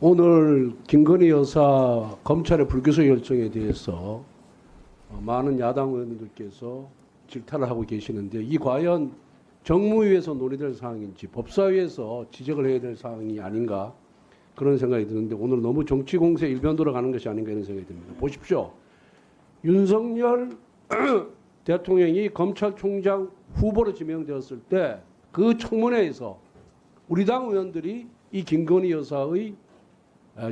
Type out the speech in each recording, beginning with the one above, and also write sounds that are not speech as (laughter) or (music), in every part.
오늘 김건희 여사 검찰의 불기소 결정에 대해서 어, 많은 야당 의원님들께서 질타를 하고 계시는데 이 과연 정무위에서 논의될 사항인지 법사위에서 지적을 해야 될 사항이 아닌가 그런 생각이 드는데 오늘 너무 정치 공세 일변도로 가는 것이 아닌가 이런 생각이 듭니다. 보십시오. 윤석열 (clears throat) 대통령이 검찰총장 후보로 지명되었을 때 그 청문회에서 우리 당 의원들이 이 김건희 여사의 에,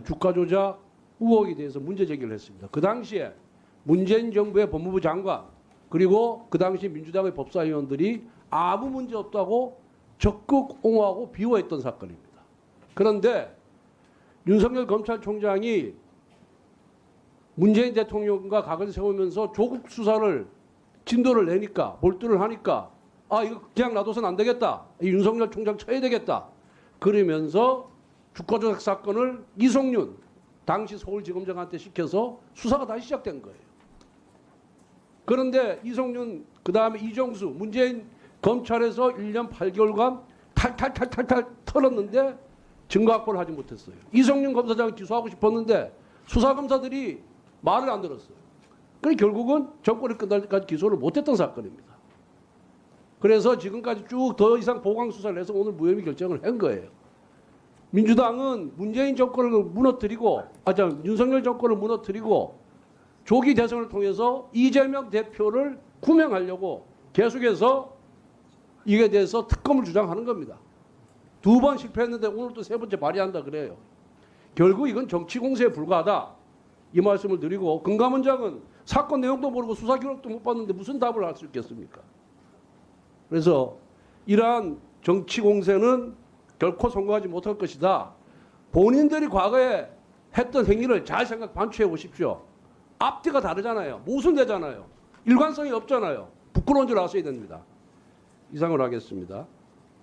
주가 조작 의혹에 대해서 문제 제기를 했습니다. 그 당시에 문재인 정부의 법무부 장관 그리고 그 당시 민주당의 법사위원들이 아무 문제 없다고 적극 옹호하고 비호했던 사건입니다. 그런데 윤석열 검찰총장이 문재인 대통령과 각을 세우면서 조국 수사를 진도를 내니까 몰두를 하니까 아 이거 그냥 놔둬서는 안 되겠다. 이 윤석열 총장 쳐야 되겠다. 그러면서 주가 조작 사건을 이송윤 당시 서울지검장한테 시켜서 수사가 다시 시작된 거예요. 그런데 이송윤 그 다음에 이정수 문재인 검찰에서 1년 8개월간 탈탈탈탈탈 털었는데 증거 확보를 하지 못했어요. 이성윤 검사장을 기소하고 싶었는데 수사 검사들이 말을 안 들었어요. 그래 결국은 정권이 끝날 때까지 기소를 못했던 사건입니다. 그래서 지금까지 쭉 더 이상 보강 수사를 해서 오늘 무혐의 결정을 한 거예요. 민주당은 문재인 정권을 무너뜨리고 아자 윤석열 정권을 무너뜨리고 조기 대선을 통해서 이재명 대표를 구명하려고 계속해서 이에 대해서 특검을 주장하는 겁니다. 두 번 실패했는데 오늘 또 세 번째 발의한다 그래요. 결국 이건 정치 공세에 불과하다. 이 말씀을 드리고 금감원장은 사건 내용도 모르고 수사 기록도 못 봤는데 무슨 답을 할 수 있겠습니까? 그래서 이러한 정치 공세는 결코 성공하지 못할 것이다. 본인들이 과거에 했던 행위를 잘 생각 반추해 보십시오. 앞뒤가 다르잖아요. 모순되잖아요. 일관성이 없잖아요. 부끄러운 줄 아셔야 됩니다. 이상으로 하겠습니다.